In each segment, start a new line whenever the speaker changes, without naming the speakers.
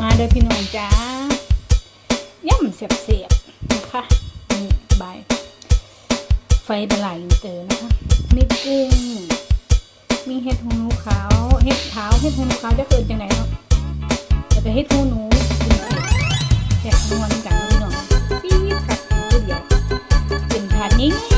มาโดยพี่น้องจ้าย่ำเสียบๆนะคะนี่ใบไฟไปหลายลิเตอร์นะคะมีกุ้งมีเห็ดหูหนูขาวเห็ดขาวเห็ดหูหนูขาวจะเกิดจากไหนเนาะจแต่จะเห็ดหูหนูเห็ดนวลกันพี่น้องซีวิตค่ะตัวเดียวเป็นทานนี้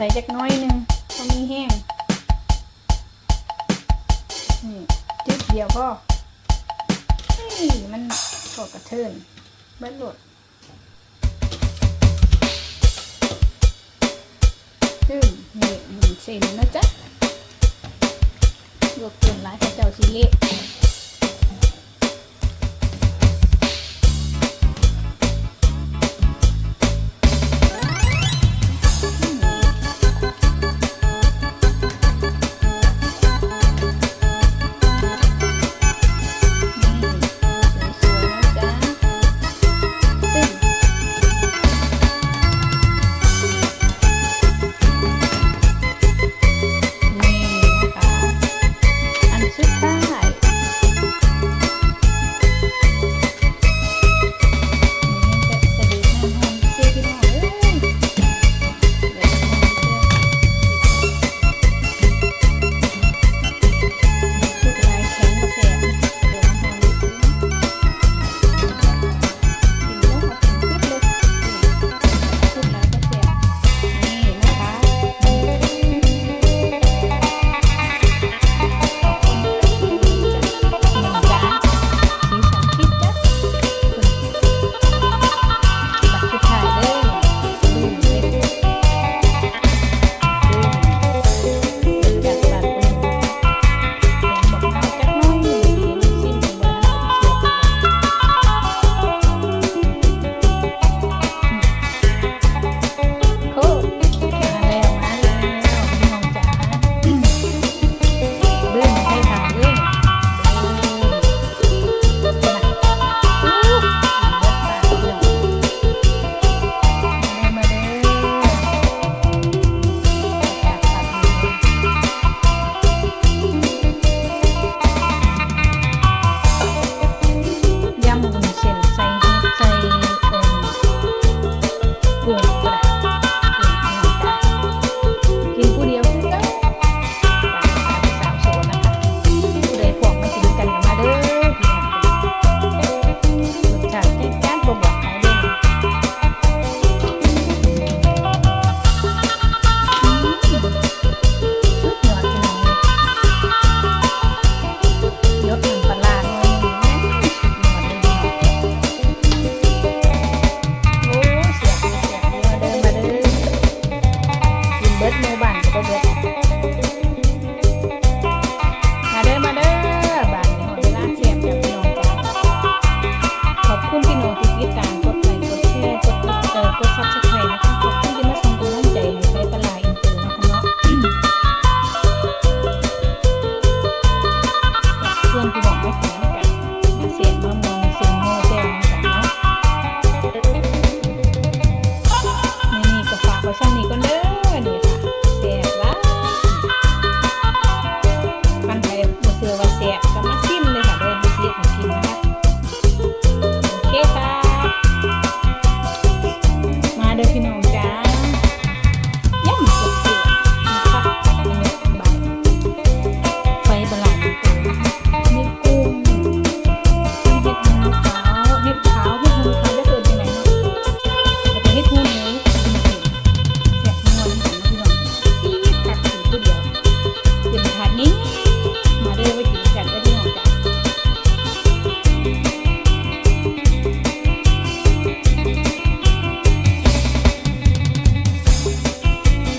ใส่จักน้อยหนึงเพอมีแห้ง นี่จึ๊กเดียวก็นี่มันก็กระเทินเบิดหลดจึ้มนี่หนึ่งเส้นนะจ๊ะลวกเกินหลายพระเจ้าสิเละ